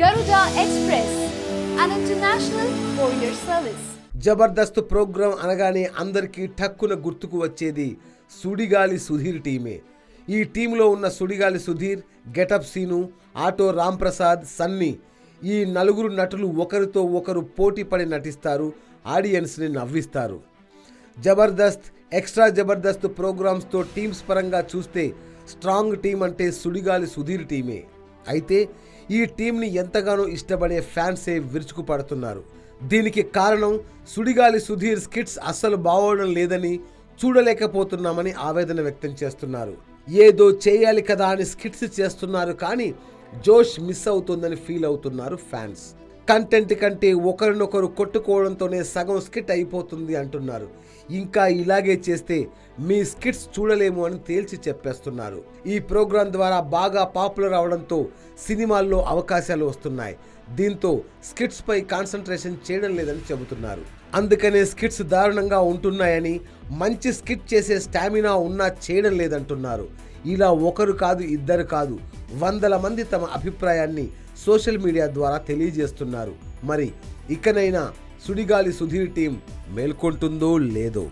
Garuda express an international courier service Jabardasth program అనగానే అందరికీ ఠక్కున గుర్తుకు వచ్చేది సుడిగాలి సుధీర్ టీమే. ఈ టీంలో ఉన్న సుడిగాలి సుధీర్ గెటప్ సీను ఆటో రాంప్రసాద్ సన్నీ ఈ నలుగురు నటులు ఒకరితో ఒకరు పోటీ పడి నటిస్తారు ఆడియన్స్ని నవ్విస్తారు. జబర్దస్త్ ఎక్స్ట్రా జబర్దస్త్ ప్రోగ్రామ్స్తో టీమ్స్ పరంగా చూస్తే స్ట్రాంగ్ టీం అంటే సుడిగాలి సుధీర్ టీమే. అయితే ఈ టీంని ఎంతగానో ఇష్టపడే ఫ్యాన్సే విరుచుకుపడుతున్నారు. దీనికి కారణం సుడిగాలి సుధీర్ స్కిట్స్ అస్సలు బాగోవడం లేదని చూడలేకపోతున్నామని ఆవేదన వ్యక్తం చేస్తున్నారు. ఏదో చేయాలి కదా అని స్కిట్స్ చేస్తున్నారు కానీ జోష్ మిస్ అవుతుందని ఫీల్ అవుతున్నారు ఫ్యాన్స్. కంటెంట్ కంటే ఒకరినొకరు కొట్టుకోవడంతోనే సగం స్కిట్ అయిపోతుంది అంటున్నారు. ఇంకా ఇలాగే చేస్తే మీ స్కిట్స్ చూడలేము అని తేల్చి చెప్పేస్తున్నారు. ఈ ప్రోగ్రాం ద్వారా బాగా పాపులర్ అవడంతో సినిమాల్లో అవకాశాలు వస్తున్నాయి. దీంతో స్కిట్స్పై కాన్సన్ట్రేషన్ చేయడం లేదని చెబుతున్నారు. అందుకనే స్కిట్స్ దారుణంగా ఉంటున్నాయని మంచి స్కిట్ చేసే స్టామినా ఉన్నా చేయడం లేదంటున్నారు. ఇలా ఒకరు కాదు ఇద్దరు కాదు వందల మంది తమ అభిప్రాయాన్ని సోషల్ మీడియా ద్వారా తెలియజేస్తున్నారు. మరి ఇకనైనా సుడిగాలి సుధీర్ టీం మేల్కొంటుందో లేదో?